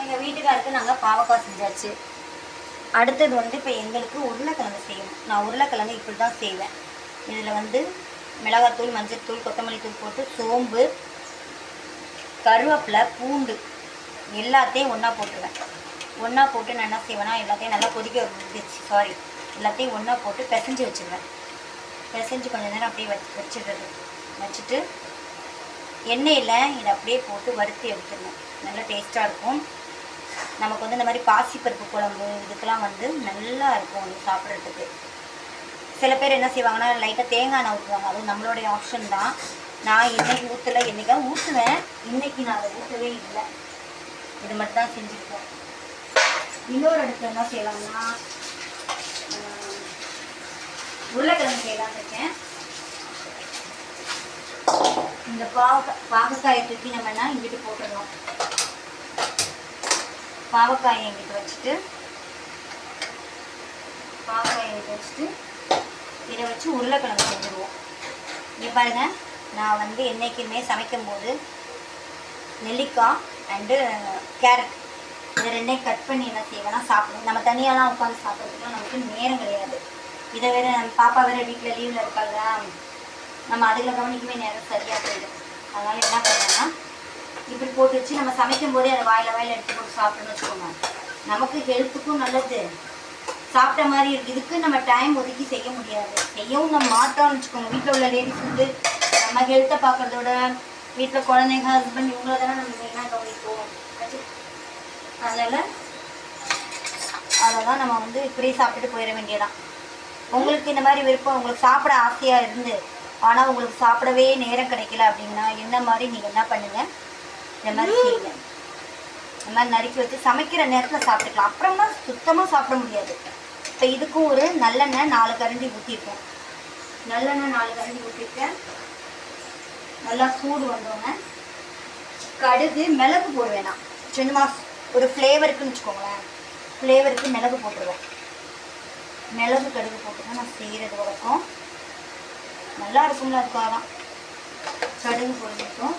எங்கள் வீட்டுக்காருக்கு நாங்கள் பாவக்காய் செஞ்சாச்சு. அடுத்தது வந்து இப்போ எங்களுக்கு உருளைக்கிழங்கு செய்யணும். நான் உருளைக்கிழங்கு இப்படி தான் செய்வேன். இதில் வந்து மிளகாத்தூள் மஞ்சத்தூள் கொத்தமல்லி தூள் போட்டு சோம்பு கருவேப்பிலை பூண்டு எல்லாத்தையும் ஒன்றா போட்டுருவேன். ஒன்றா போட்டு நான் என்ன செய்வேன்னா எல்லாத்தையும் நல்லா கொதிக்க வச்சு சாரி எல்லாத்தையும் ஒன்றா போட்டு பிசைஞ்சு வச்சுருவேன். பிசைஞ்சு கொஞ்சம் நேரம் அப்படியே வச்சு வச்சிடுறது. வச்சுட்டு எண்ணெயில் இதை அப்படியே போட்டு வறுத்து எடுத்துடணும். நல்லா டேஸ்ட்டாக இருக்கும். நமக்கு வந்து இந்த மாதிரி பாசிப்பருப்பு குழம்பு இதுக்கெல்லாம் வந்து நல்லா இருக்கும் அது சாப்பிட்றதுக்கு. சில பேர் என்ன செய்வாங்கன்னா லைட்டாக தேங்காய் எண்ணெய் ஊற்றுவாங்க அது நம்மளுடைய ஆப்ஷன் தான். நான் இன்றைக்கி ஊற்றலை என்றைக்காவது ஊற்றுவேன் இன்றைக்கி நான் அதை ஊற்றவே இல்லை. இது மட்டும் தான் செஞ்சுருக்கோம். இன்னொரு இடத்துல என்ன செய்யலாம்னா உருளைக்கிழங்கு செய்யலாம்னு இருக்கேன். இந்த பாக பாவக்காயை தூக்கி நம்ம என்ன இங்கிட்டு போட்டுடணும். பாவக்காயை எங்கிட்ட வச்சுட்டு பாவக்காயை இங்கிட்டு வச்சுட்டு இதை வச்சு உருளைக்கிழங்கு செஞ்சுருவோம். இங்கே பாருங்க நான் வந்து என்றைக்குமே சமைக்கும்போது நெல்லிக்காய் அண்டு கேரட் இது ரெண்டையும் கட் பண்ணி என்ன செய்வேன்னா சாப்பிடுவோம். நம்ம தனியாலாம் உட்காந்து சாப்பிட்றதுக்குலாம் நமக்கு நேரம் கிடையாது. இதை வேறு நம்ம பாப்பா வேறு வீட்டில் லீவில் இருக்காங்க நம்ம அதில் கவனிக்குமே நேரம் சரியாக போயிடும். அதனால் என்ன பண்ணுறேன்னா இப்படி போட்டு வச்சு நம்ம சமைக்கும் போதே அதை வாயில வாயில எடுத்து போட்டு சாப்பிட்டோம்னு வச்சுக்கோங்க. நமக்கு ஹெல்த்துக்கும் நல்லது. சாப்பிட்ட மாதிரி இருக்கு. இதுக்கு நம்ம டைம் ஒதுக்கி செய்ய முடியாது. செய்யவும் நம்ம மாட்டோம்னு வச்சுக்கோங்க. வீட்டில் உள்ள லேடிஸ் வந்து நம்ம ஹெல்த்தை பார்க்குறதோட வீட்டில் குழந்தைங்க ஹஸ்பண்ட் இவங்கள தானே நம்ம மெயினாக கவனிப்போம். அதனால் அதனால நம்ம வந்து இப்படியே சாப்பிட்டுட்டு போயிட வேண்டியதான் உங்களுக்கு இந்த மாதிரி விருப்பம் உங்களுக்கு சாப்பிட ஆசையாக இருந்து ஆனால் உங்களுக்கு சாப்பிடவே நேரம் கிடைக்கல அப்படின்னா என்ன மாதிரி நீங்கள் என்ன பண்ணுங்கள் இந்த மாதிரி செய்யுங்க. இந்த மாதிரி நறுக்கி வச்சு சமைக்கிற நேரத்தில் சாப்பிட்டுக்கலாம். அப்புறமா சுத்தமாக சாப்பிட முடியாது. இப்போ இதுக்கும் ஒரு நல்லெண்ணெய் நாலு கரண்டி ஊற்றிருக்கேன் நல்லெண்ணெய் நாலு கரண்டி ஊற்றிருக்கேன் நல்லா சூடு வந்தோடனே கடுகு மிளகு போடுவேன் நான் சின்னமா ஒரு ஃப்ளேவருக்குன்னு வச்சுக்கோங்களேன். ஃப்ளேவருக்கு மிளகு போட்டுருவேன். மிளகு கடுகு போட்டு தான் நான் செய்கிறது வழக்கம் நல்லா இருக்கும்ல அதுக்காக தான் கடுகு போட்டுருக்கோம்.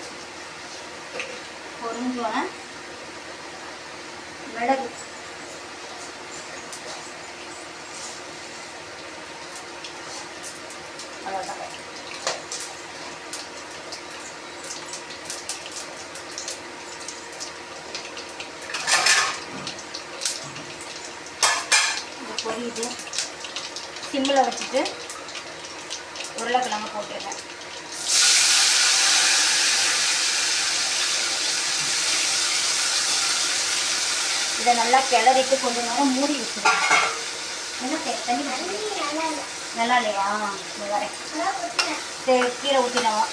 பொரிஞ்சோன்னே மிளகு. அவ்வளோதான் பொரியுது. சிம்மில் வச்சுட்டு உருளைக்கிழங்கு போட்டுடுறேன். இதை நல்லா கிளறிட்டு கொஞ்ச நேரம் மூடி ஊத்துறீங்க? நல்லா இல்லையா? இந்த வரேன் சரி கீரை ஊற்றினவா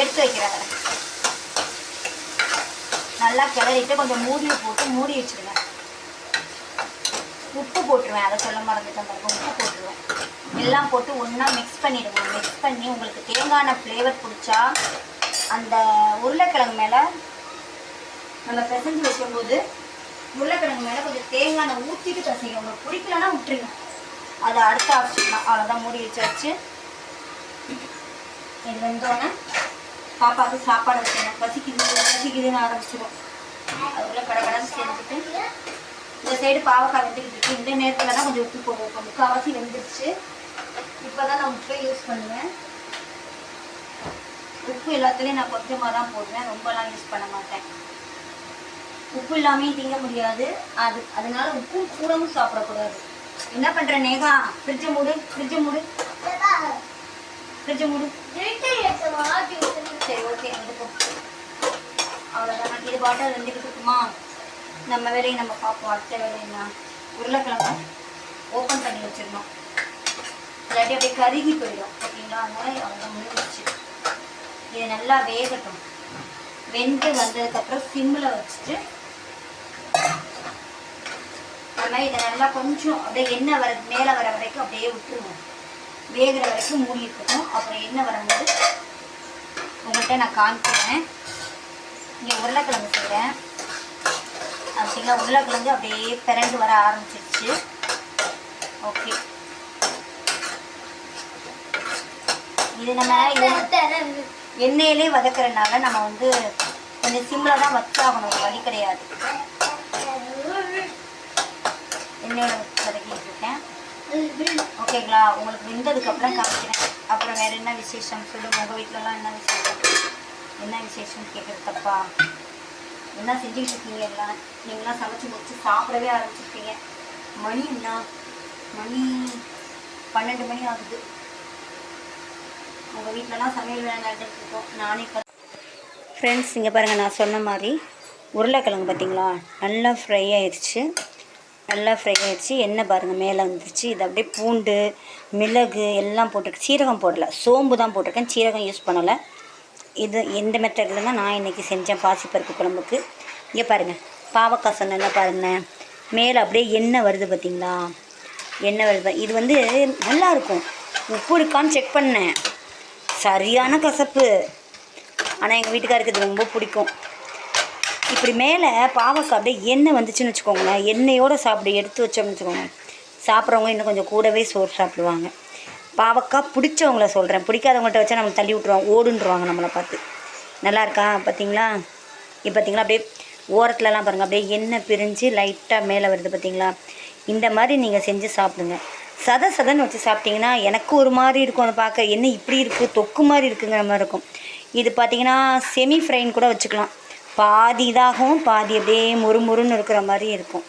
எடுத்து வைக்கிறேன் வரேன் நல்லா கிளறிட்டு கொஞ்சம் மூடி போட்டு மூடி வச்சிருங்க உப்பு போட்டுருவேன். அதை சொல்ல மறந்துட்டேன் பாருங்க. உப்பு போட்டுருவேன். எல்லாம் போட்டு ஒன்றா மிக்ஸ் பண்ணிடுங்க. மிக்ஸ் பண்ணி உங்களுக்கு தேங்காய் ஃப்ளேவர் பிடிச்சா அந்த உருளைக்கிழங்கு மேலே நம்ம பிசைஞ்சு வைக்கும்போது உருளைக்கிழங்கு மேலே கொஞ்சம் தேங்காய் எண்ணெய் ஊற்றிட்டு பிசைங்க உங்களுக்கு பிடிக்கலன்னா விட்டுருங்க. அது அடுத்த ஆப்ஷன் அவ்வளோதான் மூடி வச்சு வச்சு இது வெந்தோடனே பாப்பாவுக்கு சாப்பாடு வைக்கணும் பசிக்குது பசிக்குதுன்னு ஆரம்பிச்சிடும் அதுக்குள்ளே கடந்து செஞ்சுட்டு இந்த சைடு பாவக்காய் வெந்துக்கிட்டு இருக்கு. இந்த நேரத்தில் தான் கொஞ்சம் உப்பு போடுவோம். இப்போ முக்கால்வாசி வெந்துருச்சு. இப்போ தான் நான் உப்பே யூஸ் பண்ணுவேன். உப்பு எல்லாத்துலேயும் நான் கொஞ்சமாக தான் போடுவேன். ரொம்பலாம் யூஸ் பண்ண மாட்டேன். உப்பு இல்லாமையும் திங்க முடியாது. அது அதனால உப்பு கூடவும் சாப்பிடக்கூடாது. என்ன பண்ணுற நேகா? ஃப்ரிட்ஜை மூடு ஃப்ரிட்ஜை மூடு. ஃப்ரிட்ஜை மூடு. சரி ஓகே எடுப்போம் அவ்வளோதான் இது பாட்டில் வந்துக்கிட்டு இருக்குமா நம்ம வேலையை நம்ம பார்ப்போம். அடுத்த வேலை என்ன? உருளைக்கிழங்கு ஓப்பன் பண்ணி வச்சிடணும். இல்லாட்டி அப்படியே கருகி போயிடும். ஓகேங்களா? அதனால அவ்வளோதான் முடிஞ்சிச்சு இது நல்லா வேகட்டும். வெந்து வந்ததுக்கப்புறம் சிம்மில் வச்சுட்டு நம்ம இதை நல்லா கொஞ்சம் அப்படியே எண்ணெய் வர மேலே வர வரைக்கும் அப்படியே விட்டுருவோம். வேகிற வரைக்கும் மூடி இருக்கட்டும் அப்புறம் எண்ணெய் வரும்போது உங்கள்கிட்ட நான் காமிக்கிறேன். இங்கே உருளைக்கிழங்கு செய்கிறேன் அப்படிங்களா? உருளைக்கிழங்கு அப்படியே பிறண்டு வர ஆரம்பிச்சிருச்சு. ஓகே. இது நம்ம எண்ணெயிலே வதக்குறதுனால நம்ம வந்து கொஞ்சம் சிம்மில் தான் வச்சாகணும். வழி கிடையாது. எண்ணெயோட வதக்கிட்டு இருக்கேன் ஓகேங்களா உங்களுக்கு வெந்ததுக்கப்புறம் காமிக்கிறேன். அப்புறம் வேறு என்ன விசேஷம்? சொல்லுங்கள் உங்கள் வீட்டிலலாம் என்ன விசேஷம்? என்ன விசேஷம்? கேட்குறது தப்பா? என்ன இருக்கீங்க எல்லாம்? நீங்களாம் சமைச்சு முடிச்சு சாப்பிடவே ஆரம்பிச்சிருக்கீங்க. மணி என்ன? மணி பன்னெண்டு மணி ஆகுது. உங்கள் வீட்டிலலாம் சமையல் வேலை நடந்துட்டு இருக்கோம். நானே ஃப்ரெண்ட்ஸ் இங்கே பாருங்கள் நான் சொன்ன மாதிரி உருளைக்கிழங்கு பார்த்தீங்களா? நல்லா ஃப்ரை ஆயிடுச்சு நல்லா ஃப்ரை ஆகிடுச்சு எண்ணெய் பாருங்கள் மேலே வந்துருச்சு. இது அப்படியே பூண்டு மிளகு எல்லாம் போட்டிருக்கு சீரகம் போடலை. சோம்பு தான் போட்டிருக்கேன். சீரகம் யூஸ் பண்ணலை. இது எந்த மெத்தடில் தான் நான் இன்றைக்கி செஞ்சேன் பாசிப்பருப்பு குழம்புக்கு. இங்கே பாருங்கள் பாவக்காய் சொன்னேன்ல பாருங்கள் மேலே அப்படியே எண்ணெய் வருது பார்த்தீங்களா எண்ணெய் வருது இது வந்து நல்லாயிருக்கும் உப்பு இருக்கான்னு செக் பண்ணேன். சரியான கசப்பு. ஆனால் எங்கள் வீட்டுக்காருக்கு இது ரொம்ப பிடிக்கும். இப்படி மேலே பாவக்காய் அப்படியே எண்ணெய் வந்துச்சுன்னு வச்சுக்கோங்களேன். எண்ணெயோடு சாப்பிட எடுத்து வச்சோம்னு வச்சுக்கோங்க சாப்பிட்றவங்க இன்னும் கொஞ்சம் கூடவே சோறு சாப்பிடுவாங்க. பாவக்காய் பிடிச்சவங்கள சொல்கிறேன் பிடிக்காதவங்கள்ட்ட வச்சா நம்மளை தள்ளி விட்ருவாங்க ஓடுன்றுவாங்க நம்மளை பார்த்து. நல்லா இருக்கா? பார்த்தீங்களா? இப்போ பார்த்தீங்களா? அப்படியே ஓரத்துலலாம் பாருங்கள் அப்படியே எண்ணெய் பிரிஞ்சு லைட்டாக மேலே வருது பார்த்தீங்களா? இந்த மாதிரி நீங்கள் செஞ்சு சாப்பிடுங்க. சத சதன்னு வச்சு சாப்பிட்டீங்கன்னா எனக்கு ஒரு மாதிரி இருக்கும் அதை பார்க்க. என்ன இப்படி இருக்குது தொக்கு மாதிரி இருக்குங்கிற மாதிரி இருக்கும். இது பார்த்தீங்கன்னா செமி ஃப்ரைன்னு கூட வச்சுக்கலாம். பாதி இதாகவும் பாதி அப்படியே முறுமுறுன்னு இருக்கிற மாதிரி இருக்கும்.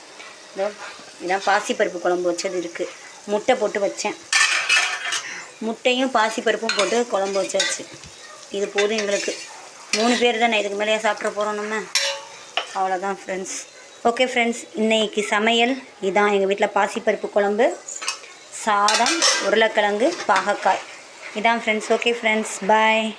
இதோ இதான் பாசிப்பருப்பு குழம்பு வச்சது இருக்குது முட்டை போட்டு வச்சேன். முட்டையும் பாசிப்பருப்பும் போட்டு குழம்பு வச்சாச்சு. இது போதும் எங்களுக்கு. மூணு பேர் தானே இதுக்கு மேலேயே சாப்பிட போகிறோம் நம்ம. அவ்வளோதான் ஃப்ரெண்ட்ஸ் ஓகே ஃப்ரெண்ட்ஸ் இன்றைக்கி சமையல் இதான். எங்கள் வீட்டில் பாசிப்பருப்பு குழம்பு சாதம் உருளைக்கிழங்கு பாகக்காய். இதான் ஃப்ரெண்ட்ஸ் ஓகே ஃப்ரெண்ட்ஸ் பாய்